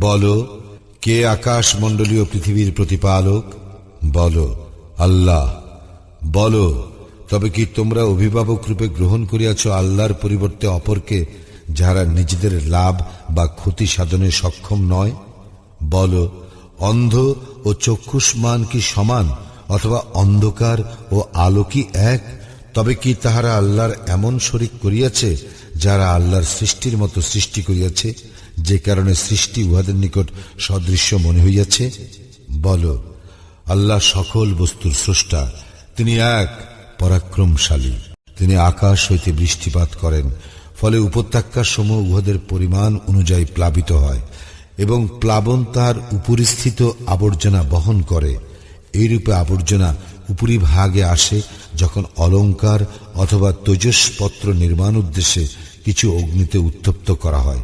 বলো, কে আকাশ মণ্ডলীয় পৃথিবীর প্রতিপালক? বলো, আল্লাহ। বলো, তবে কি তোমরা অভিভাবক রূপে গ্রহণ করিয়াছ আল্লাহর পরিবর্তে অপরকে যারা নিজেদের লাভ বা ক্ষতি সাধনে সক্ষম নয়? বলো, অন্ধ ও চক্ষুষ্মান কি সমান অথবা অন্ধকার ও আলো কি এক? তবে কি তাহারা আল্লাহর এমন শরিক করিয়াছে যারা আল্লাহর সৃষ্টির মতো সৃষ্টি করিয়াছে, যে কারণে সৃষ্টি উহাদের নিকট সদৃশ্য মনে হইয়াছে, বলো, আল্লাহ সকল বস্তুর স্রষ্টা, তিনি এক পরাক্রমশালী। তিনি আকাশ হইতে বৃষ্টিপাত করেন, ফলে উপত্যকার সমূহ উহাদের পরিমাণ অনুযায়ী প্লাবিত হয়, এবং প্লাবন তার উপরিস্থিত আবর্জনা বহন করে। এইরূপে আবর্জনা উপরি ভাগে আসে যখন অলঙ্কার অথবা তেজসপত্র নির্মাণ উদ্দেশ্যে কিছু অগ্নিতে উত্তপ্ত করা হয়।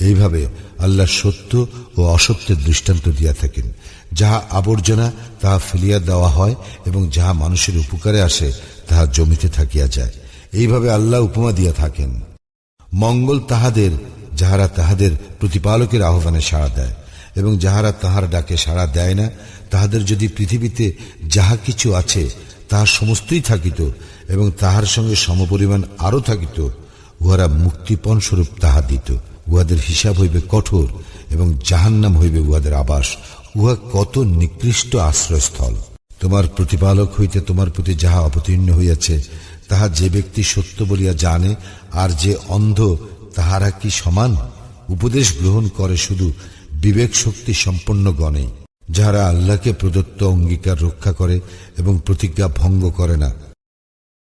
এইভাবে আল্লাহ সত্য ও অসত্যের দৃষ্টান্ত দিয়া থাকেন। যাহা আবর্জনা, তাহা ফেলিয়া দেওয়া হয় এবং যাহা মানুষের উপকারে আসে, তাহা জমিতে থাকিয়া যায়। এইভাবে আল্লাহ উপমা দিয়া থাকেন। মঙ্গল তাহাদের, যাহারা তাহাদের প্রতিপালকের আহ্বানে সাড়া দেয় এবং যাহারা তাহার ডাকে সাড়া দেয় না, তাহাদের যদি পৃথিবীতে যাহা কিছু আছে তাহার সমস্তই থাকিত এবং তাহার সঙ্গে সমপরিমাণ আরও থাকিত উহারা মুক্তিপণ স্বরূপ তাহা দিত। উহাদের হিসাব হইবে কঠোর এবং জাহান্নাম হইবে উহাদের আবাস। উহা কত নিকৃষ্ট আশ্রয়স্থল। তোমার প্রতিপালক হইতে তোমার প্রতি যাহা অবতীর্ণ হইয়াছে, তাহা যে ব্যক্তি সত্য বলিয়া জানে, আর যে অন্ধ, তাহারা কি সমান? উপদেশ গ্রহণ করে শুধু বিবেক শক্তি সম্পন্ন গণে, যাহারা আল্লাহকে প্রদত্ত অঙ্গীকার রক্ষা করে এবং প্রতিজ্ঞা ভঙ্গ করে না।